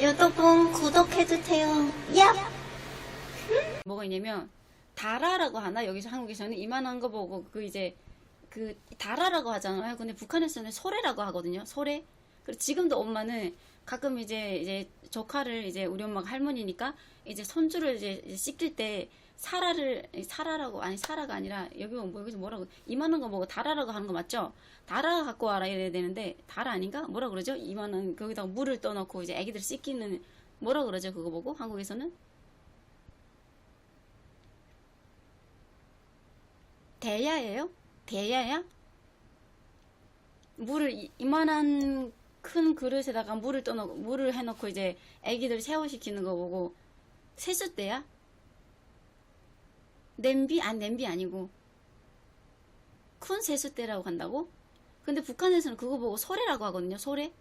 여러분 구독해주세요. 야! 뭐가 있냐면 다라라고 하나 여기서 한국에서는 이만한 거 보고 그 이제 그 다라라고 하잖아요. 근데 북한에서는 소래라고 하거든요. 소래. 그리고 지금도 엄마는 가끔 이제 이제 조카를 이제 우리 엄마가 할머니니까 이제 손주를 이제 씻길 때 사라를 사라라고 아니 사라가 아니라 여기 뭐 여기서 뭐라고 이만한 거 보고 다라라고 하는 거 맞죠? 다라 갖고 와라 이래야 되는데 다라 아닌가? 뭐라 그러죠? 이만한 거기다가 물을 떠놓고 이제 애기들 씻기는 뭐라 그러죠? 그거 보고 한국에서는 대야예요? 대야야? 물을 이- 이만한 큰 그릇에다가 물을 떠놓고 물을 해놓고 이제 애기들 샤워시키는 거 보고 세숫대야? 냄비? 아 냄비 아니고 큰 세숫대라고 한다고? 근데 북한에서는 그거 보고 소래라고 하거든요 소래?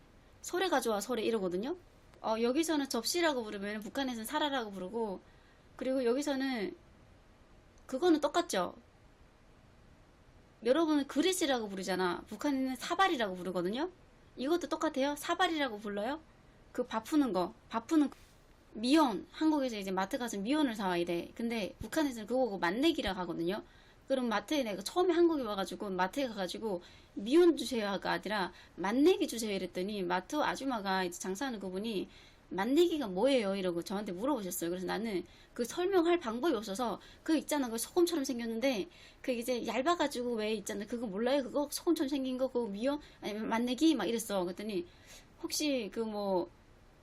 소래 가져와 소래 이러거든요 어, 여기서는 접시라고 부르면 북한에서는 사라라고 부르고 그리고 여기서는 그거는 똑같죠 여러분은 그릇이라고 부르잖아. 북한에는 사발이라고 부르거든요. 이것도 똑같아요. 사발이라고 불러요. 그밥 푸는 거, 밥 푸는 거. 미원. 한국에서 이제 마트 가서 미원을 사와야 돼. 근데 북한에서는 그거 보고 만내기라고 하거든요. 그럼 마트에 내가 처음에 한국에 와가지고 마트에 가가지고 미원 주세요가 아니라 만내기 주세요 이랬더니 마트 아줌마가 이제 장사하는 그분이 만내기가 뭐예요? 이러고 저한테 물어보셨어요. 그래서 나는 그 설명할 방법이 없어서 그 있잖아. 그 소금처럼 생겼는데 그 이제 얇아가지고 왜 있잖아. 그거 몰라요? 그거 소금처럼 생긴 거 그거 미원 아니 만내기 막 이랬어. 그랬더니 혹시 그 뭐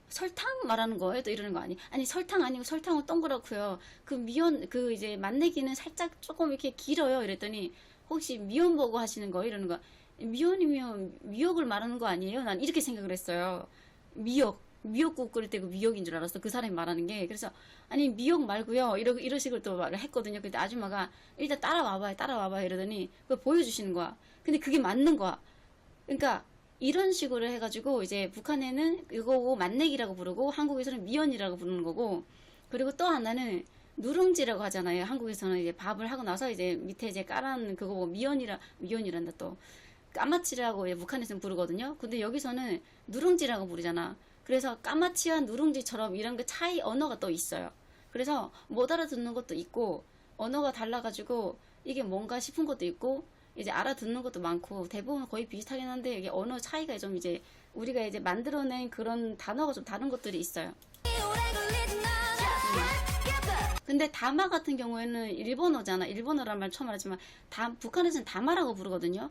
설탕 말하는 거예요? 또 이러는 거 아니? 아니 설탕 아니고 설탕은 동그랗고요. 그 미원 그 이제 만내기는 살짝 조금 이렇게 길어요. 이랬더니 혹시 미원 보고 하시는 거 이러는 거. 미원이면 미역을 말하는 거 아니에요? 난 이렇게 생각을 했어요. 미역 미역국 끓일 때 그 미역인 줄 알았어. 그 사람이 말하는 게. 그래서, 아니, 미역 말고요. 이러, 이런 식으로 또 말을 했거든요. 근데 아줌마가, 일단 따라와봐요, 따라와봐요. 이러더니, 그걸 보여주시는 거야. 근데 그게 맞는 거야. 그러니까, 이런 식으로 해가지고, 이제 북한에는 이거고 만내기라고 부르고, 한국에서는 미연이라고 부르는 거고, 그리고 또 하나는, 누룽지라고 하잖아요. 한국에서는 이제 밥을 하고 나서 이제 밑에 이제 깔아놓는 그거 뭐 미연이라, 미연이란다 또. 까마치라고 북한에서는 부르거든요. 근데 여기서는 누룽지라고 부르잖아. 그래서 까마치와 누룽지처럼 이런 게 차이 언어가 또 있어요. 그래서 못 알아듣는 것도 있고 언어가 달라가지고 이게 뭔가 싶은 것도 있고 이제 알아듣는 것도 많고 대부분 거의 비슷하긴 한데 이게 언어 차이가 좀 이제 우리가 이제 만들어낸 그런 단어가 좀 다른 것들이 있어요. 근데 다마 같은 경우에는 일본어잖아. 일본어란 말 처음 알았지만 다, 북한에서는 다마라고 부르거든요.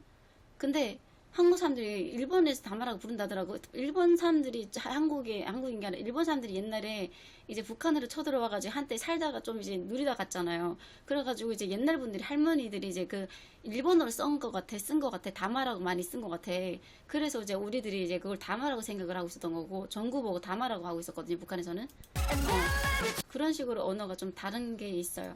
근데 한국 사람들이 일본에서 다마라고 부른다더라고. 일본 사람들이 한국에 한국인 게 아니라 일본 사람들이 옛날에 이제 북한으로 쳐들어와가지고 한때 살다가 좀 이제 누리다 갔잖아요. 그래가지고 이제 옛날 분들이 할머니들이 이제 그 일본어를 쓴 것 같아, 쓴 것 같아, 다마라고 많이 쓴 것 같아. 그래서 이제 우리들이 이제 그걸 다마라고 생각을 하고 있었던 거고 전구 보고 다마라고 하고 있었거든요. 북한에서는. 어. 그런 식으로 언어가 좀 다른 게 있어요.